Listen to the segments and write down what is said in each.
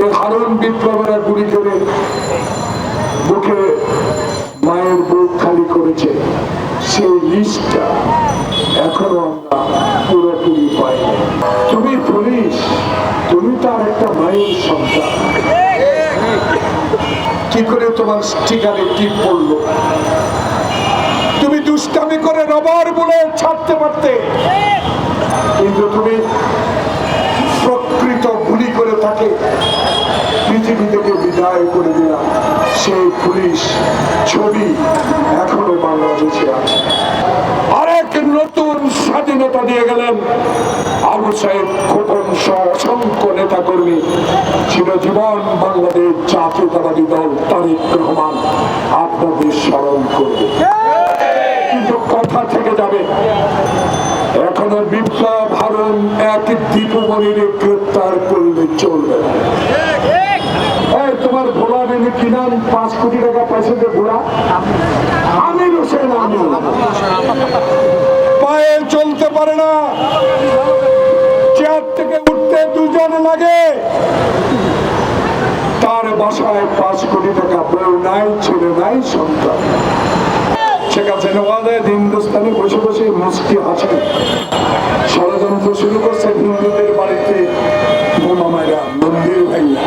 এই হারুন বিপ্লবেরা গুলি করে বুকে মায়ের বুক খালি করেছে। সেই লিস্টটা এখনও আমরা পুরোপুরি পাইনি। তুমি পুলিশ, তুমি তার একটা মায়ের সন্তান। কি করে তোমার ঠিকানে টিপ পড়ল তুমি দুষ্টামি করে রবার বলে ছাড়তে পারতে। কিন্তু তুমি প্রকৃত গুলি করে তাকে পৃথিবী থেকে বিদায় করে দিলাম। সেই পুলিশ ছবি এখনও বাংলাদেশে আছে। আরেক নতুন স্বাধীনতা দিয়ে গেলেন আবু সাহেব সহ অসংখ্য নেতা কর্মী চিরজীবন বাংলাদেশ জাতীয়তাবাদী দল তারিক রহমান আপনাদের স্মরণ করবে। কিন্তু কথা থেকে যাবে। এখনও বিপ্লব হারুন এক দীপমণির গ্রেপ্তার করলে চলবে তোমার নাম পাঁচ কোটি টাকা ভোলা আমির হোসেন আমির পায়ে চলতে পারে না। চেয়ার থেকে উঠতে দুজন লাগে। তার বাসায় পাঁচ কোটি টাকা বউ নাই, ছেলে নাই, সন্তান। শেখ হাসিনা ওয়াদের হিন্দুস্তানে বসে বসে মুস্কি আছে। ষড়যন্ত্র শুরু করছে হিন্দুদের বাড়িতে বোমা মাইরা মন্দির ভাইয়া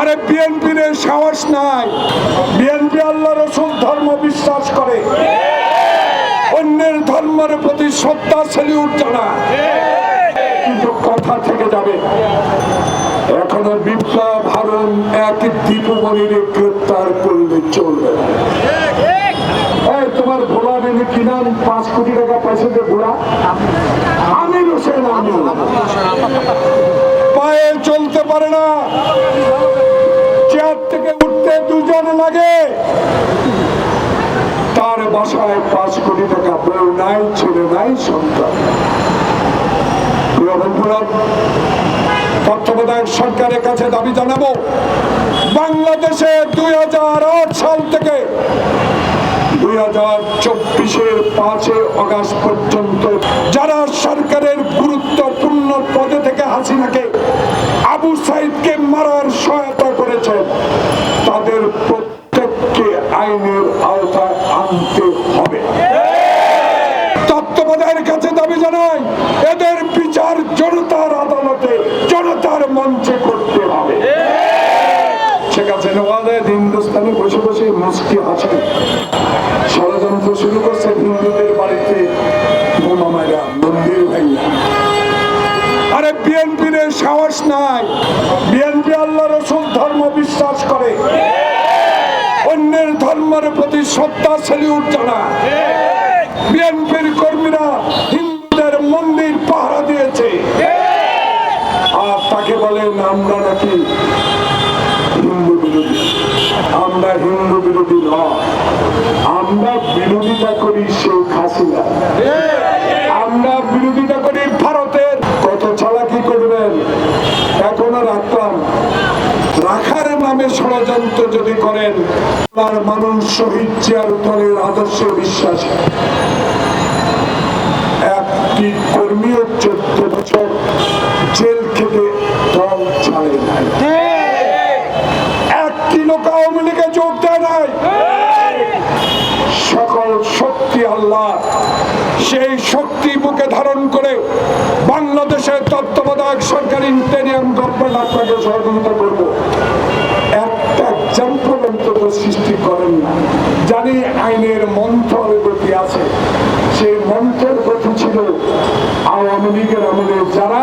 আরে বিএনপির সাহস নাই। বিএনপি আল্লাহ রসুল ধর্ম বিশ্বাস করে। অন্যের ধর্মের প্রতি শ্রদ্ধা সেলিউট জানায়। কিন্তু কথা থেকে যাবে। এখনও বিপ্লব হারুন এক দীপমণির গ্রেপ্তার করলে চলবে না। তোমার ভোলা নেই কি নাম? পাঁচ কোটি টাকা পয়সা দিয়ে ভোলা? আমির হোসেন আমির পায়ে চলতে পারে না। চেয়ার থেকে উঠতে দুজন লাগে। তার বাসায় পাঁচ কোটি টাকা বউ নাই, ছেলে নাই, সন্তান। যারা সরকারের গুরুত্বপূর্ণ পদে থেকে হাসিনাকে আবু সাইদকে মারার সহায়তা করেছেন তাদের প্রত্যেককে আইনের আওতায় আনতে হবে। কাছে দাবি জানাই, এদের বিচার জনতার আদালতে, জনতার মঞ্চে করতে হবে। বসে বসে করছে বাড়িতে। ভাইয়া। আরে বিএনপির সাহস নাই। বিএনপি আল্লাহ রসুল, ধর্ম বিশ্বাস করে। অন্যের ধর্মের প্রতি শ্রদ্ধা সেলিউট জানা বিএনপির কর্মীরা হিন্দুদের মন্দির পাহারা দিয়েছে। আর তাকে বলেন আমরা নাকি হিন্দু বিরোধী। আমরা হিন্দু বিরোধী নয়। আমরা বিরোধিতা করি শেখ নামে ষড়যন্ত্র যদি করেন, তার মানুষ শহীদ জিয়ার দলের আদর্শে বিশ্বাস একটি কর্মীও চোদ্দ বছর জেল খেতে দল ছাড়ে নাই। একটি লোক আওয়ামী লীগে যোগ দেয় নাই। সকল শক্তি আল্লাহ, সেই শক্তি বুকে ধারণ করে বাংলাদেশের তত্ত্বাবধায়ক সরকার ইন্টেরিয়াম গভর্নমেন্ট আপনাকে সহযোগিতা করব। একটা এক্সাম্পল অন্তত সৃষ্টি করেন না। জানি আইনের মন্থর গতি আছে। সেই মন্থর গতি ছিল আওয়ামী লীগের আমলে যারা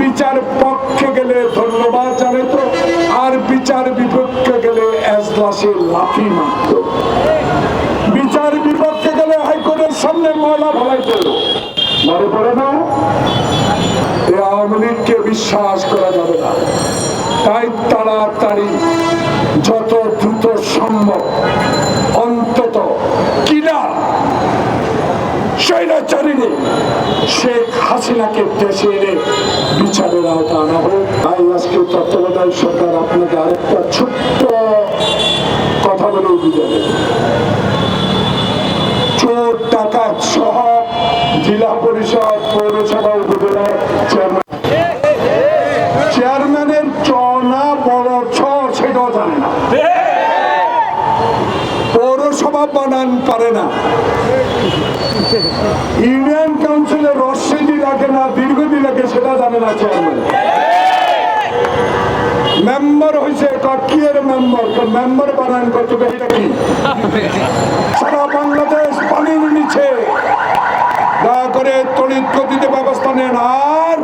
বিচার পক্ষে গেলে ধন্যবাদ জানে তো আর বিচার বিপক্ষে গেলে এজলাসে লাথি মারত। বিচার বিপক্ষে গেলে হাইকোর্টের সামনে ময়লা ভালাই পেল মনে পড়ে না? এই আওয়ামী লীগকে বিশ্বাস করা যাবে না। তাই তাড়াতাড়ি সম্ভব? অন্তত কিনা? স্বৈরাচারিণী শেখ হাসিনাকে দেশে এনে বিচারের আওতা আনা হোক। তাই আজকে তত্ত্বাবধায়ক সরকার আপনাকে আরেকটা ছোট্ট কথা বলে চোর, ডাকাত সহ জেলা পরিষদ, পৌরসভা উপজেলা চেয়ারম্যান। চেয়ারম্যানের চর বানান পারে না। ইউনিয়ন কাউন্সিলে রসিদি লাগে না, দীর্ঘদিন লাগে সেটা জানে না চেয়ারম্যান মেম্বার হয়েছে কাকিয়ের মেম্বার মেম্বার বানান করতে এটা কি? সারা বাংলাদেশ পানির নিচে। দয়া করে তড়িৎ গতিতে ব্যবস্থা নেন, আর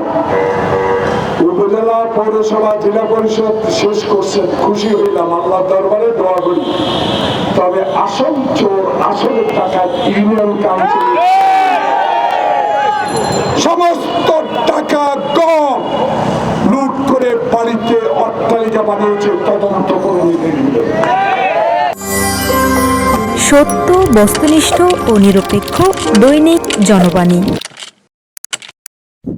উপজেলা পৌরসভা, জেলা পরিষদ শেষ করছেন। খুশি হইলাম আল্লাহ দরবারে দোয়া করি। আসল চোর আসল টাকা ইউনিয়ন কাউন্সিল সমস্ত টাকা গম লুট করে বাড়িতে অট্টালিকা বানিয়েছে তদন্ত করে সত্য, বস্তুনিষ্ঠ ও নিরপেক্ষ দৈনিক জনবাণী।